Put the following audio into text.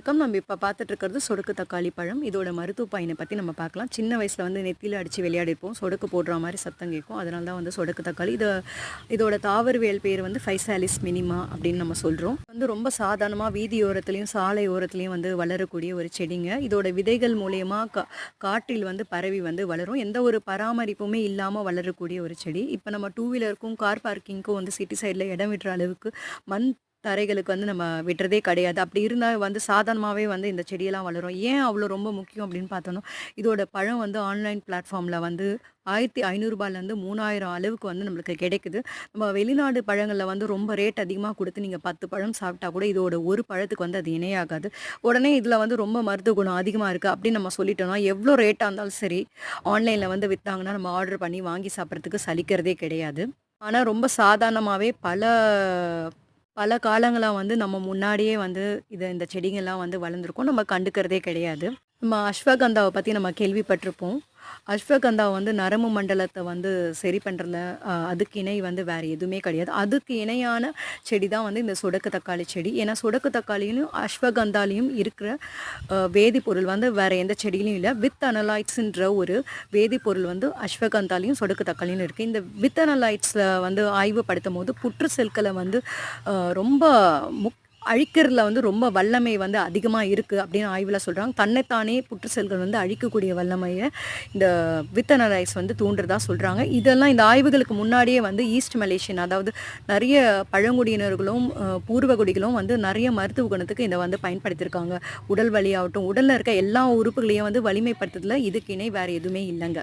வணக்கம். நம்ம இப்போ பார்த்துட்டு இருக்கிறது சொடுக்கு தக்காளி பழம். இதோட மருத்துவ பயனை பற்றி நம்ம பார்க்கலாம் சின்ன வயசில் வந்து நெத்தியில் அடித்து விளையாடிருப்போம். சொடுக்கு போடுற மாதிரி சத்தம் கேட்கும். அதனால தான் வந்து சொடுக்கு தக்காளி. இது இதோட தாவரவியல் பேர் வந்து ஃபைசாலிஸ் மினிமா அப்படின்னு நம்ம சொல்கிறோம் வந்து ரொம்ப சாதாரணமாக வீதியோரத்துலேயும் சாலை ஓரத்துலையும் வந்து வளரக்கூடிய ஒரு செடிங்க. இதோட விதைகள் மூலயமா கா காற்றில் வந்து பரவி வந்து வளரும். எந்த ஒரு பராமரிப்புமே இல்லாமல் வளரக்கூடிய ஒரு செடி. இப்போ நம்ம டூ வீலருக்கும் கார் பார்க்கிங்க்கும் வந்து சிட்டி சைடில் இடம் விடுற அளவுக்கு மண் தரைகளுக்கு வந்து நம்ம விட்டுறதே கிடையாது. அப்படி இருந்தால் வந்து சாதாரணமாகவே வந்து இந்த செடியெல்லாம் வளரும். ஏன் அவ்வளோ ரொம்ப முக்கியம் அப்படின்னு பார்த்தோன்னா இதோட பழம் வந்து ஆன்லைன் பிளாட்ஃபார்மில் வந்து ஆயிரத்தி ஐநூறுரூபாலேருந்து மூணாயிரம் அளவுக்கு வந்து நம்மளுக்கு கிடைக்குது. நம்ம வெளிநாடு பழங்களில் வந்து ரொம்ப ரேட் அதிகமாக கொடுத்து நீங்கள் பத்து பழம் சாப்பிட்டா கூட இதோட ஒரு பழத்துக்கு வந்து அது இணையாகாது. உடனே இதில் வந்து ரொம்ப மருத்துவ குணம் அதிகமாக இருக்குது அப்படின்னு நம்ம சொல்லிட்டோம்னா எவ்வளோ ரேட்டாக இருந்தாலும் சரி ஆன்லைனில் வந்து விற்றாங்கன்னா நம்ம ஆர்டர் பண்ணி வாங்கி சாப்பிட்றதுக்கு சலிக்கிறதே கிடையாது. ஆனால் ரொம்ப சாதாரணமாகவே பல பல காலங்களாக வந்து நம்ம முன்னாடியே வந்து இதை இந்த செடிங்கள்லாம் வந்து வளர்ந்துருக்கும். நம்ம கண்டுக்கிறதே கிடையாது. நம்ம அஸ்வகந்தாவை பற்றி நம்ம கேள்விப்பட்டிருப்போம். அஸ்வகந்தா வந்து நரம்பு மண்டலத்தை வந்து சரி பண்ணுறதுல அதுக்கு இணை வந்து வேறு எதுவுமே கிடையாது. அதுக்கு இணையான செடி தான் வந்து இந்த சொடக்கு தக்காளி செடி. ஏன்னா சொடக்கு தக்காளியிலும் அஸ்வகந்தாலையும் இருக்கிற வேதிப்பொருள் வந்து வேறு எந்த செடியிலும் இல்லை. வித் அனலாய்ட்ஸுன்ற ஒரு வேதிப்பொருள் வந்து அஸ்வகந்தாலையும் சொடக்கு தக்காளியும் இருக்குது இந்த வித் அனலைட்ஸில் வந்து ஆய்வு படுத்தும் போது புற்று செல்களை வந்து ரொம்ப முக் அழிக்கிறதுல வந்து ரொம்ப வல்லமை வந்து அதிகமாக இருக்குது அப்படின்னு ஆய்வில் சொல்கிறாங்க தன்னைத்தானே புற்று செல்கள் வந்து அழிக்கக்கூடிய வல்லமையை இந்த வித்தனரைஸ் வந்து தூண்டுறதா சொல்கிறாங்க இதெல்லாம் இந்த ஆய்வுகளுக்கு முன்னாடியே வந்து ஈஸ்ட் மலேசியன் அதாவது நிறைய பழங்குடியினர்களும் பூர்வகுடிகளும் வந்து நிறைய மருத்துவ குணத்துக்கு இதை வந்து பயன்படுத்தியிருக்காங்க. உடல் வலியாகட்டும் உடலில் இருக்க எல்லா உறுப்புகளையும் வந்து வலிமைப்படுத்துறதுல இதுக்கு இணை வேறு எதுவுமே இல்லைங்க.